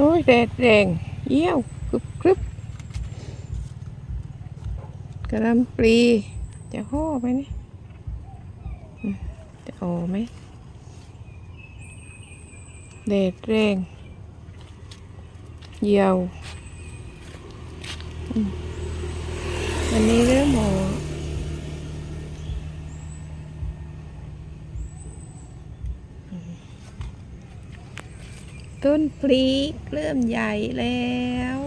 อ้ยแดดแรงเยี่ยวกรึบกรึบกระลำปลีจะห่อไหมนี่จะโอไหมแดดแรงเยี่ยวอันนี้เริ่มหมอ ต้นพริกเริ่มใหญ่แล้ว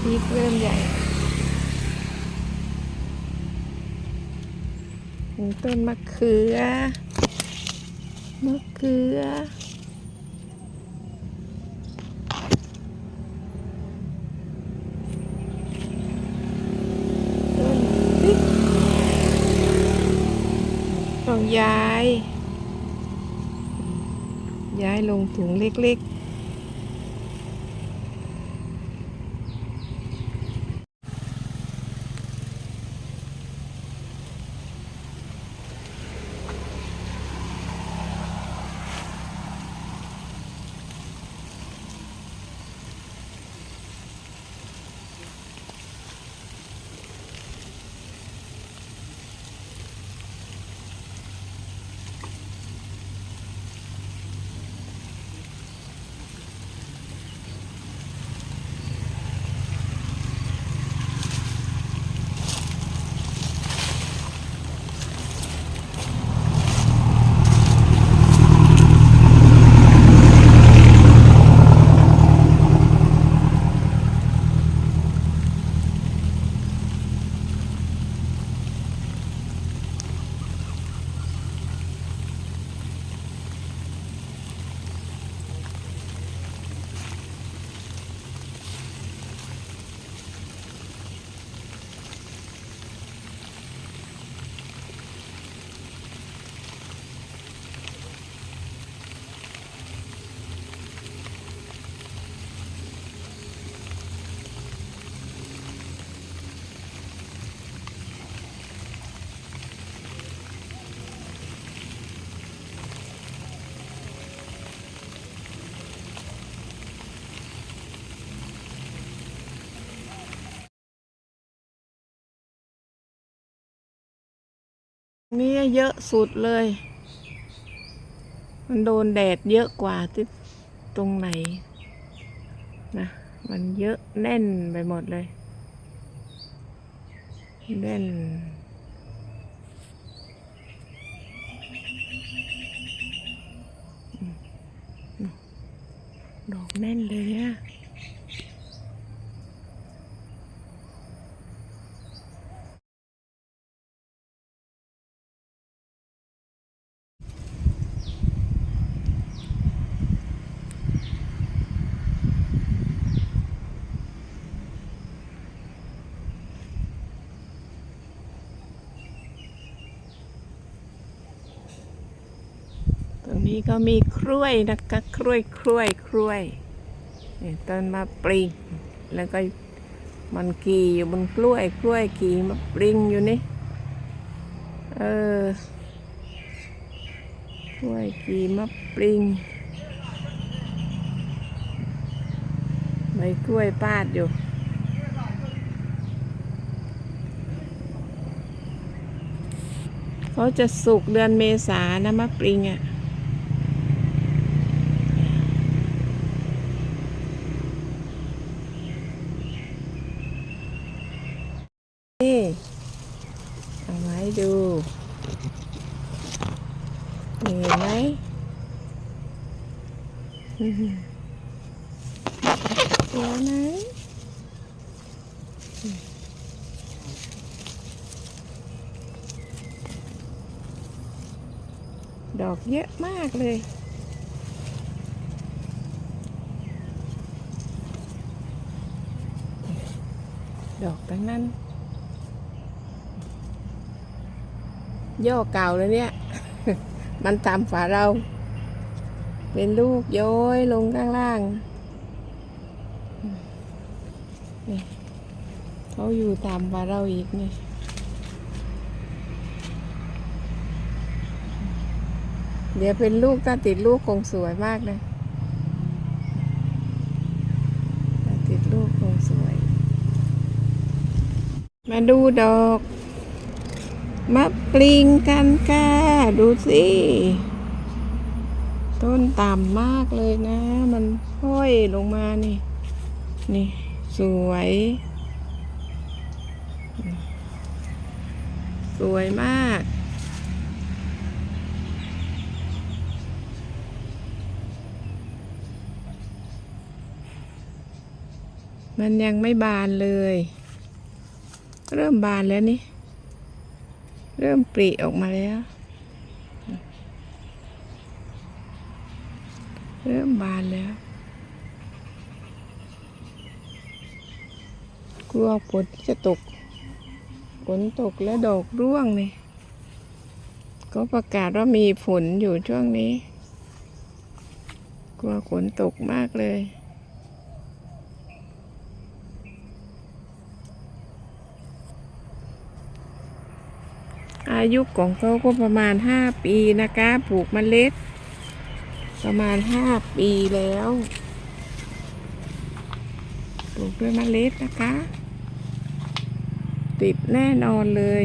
พริกเริ่มใหญ่ต้นมะเขือ มะเขือ ต้นพริกต้องยาย ย้ายลงถุงเล็กๆ นี่เยอะสุดเลย มันโดนแดดเยอะกว่าที่ตรงไหนนะ มันเยอะแน่นไปหมดเลย แน่น ดอกแน่นเลยเนี่ย ตรงนี้ก็มีกล้วยนะคะกล้วยกล้วยกล้วยนี่ต้นมะปริง แล้วก็มันกีอยู่บนกล้วยกล้วยกีมะปริงอยู่นี่ เออกล้วยกีมะปริงใบกล้วยปาดอยู่เขาจะสุกเดือนเมษานะมะปริงอะ่ะ นี่ เอาไว้ดูนี่เห็นไหมอื้อหือเดี๋ยวนะดอกเยอะมากเลยดอกทั้งนั้น ย่อเก่าแล้วเนี่ย มันตามฝาเรา เป็นลูกย้อยลงข้างล่าง เขาอยู่ตามฝาเราอีกไงเดี๋ยวเป็นลูกถ้าติดลูกคงสวยมากเลยาติดลูกคงสวย มาดูดอก มะปริงกันค่ะ ดูสิ ต้นต่ำมากเลยนะ มันห้อยลงมานี่ นี่ สวย สวยมาก มันยังไม่บานเลย เริ่มบานแล้วนี่ เริ่มปริออกมาแล้ว เริ่มบานแล้ว กลัวฝนจะตกฝนตกแล้วดอกร่วงนี่ก็ประกาศว่ามีฝนอยู่ช่วงนี้ กลัวฝนตกมากเลย อายุของเขาก็ประมาณห้าปีนะคะปลูกเมล็ด ประมาณห้าปีแล้วปลูกด้วยเมล็ดนะคะ ติดแน่นอนเลย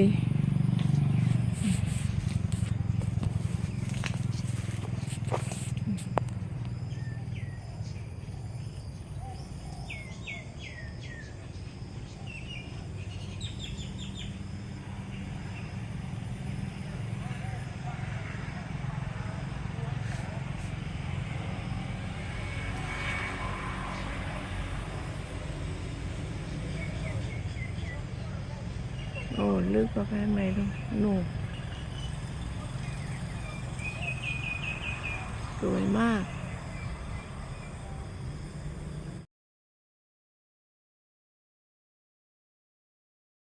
โอ้ ลึกประมาณไหนลูกหนูสวยมาก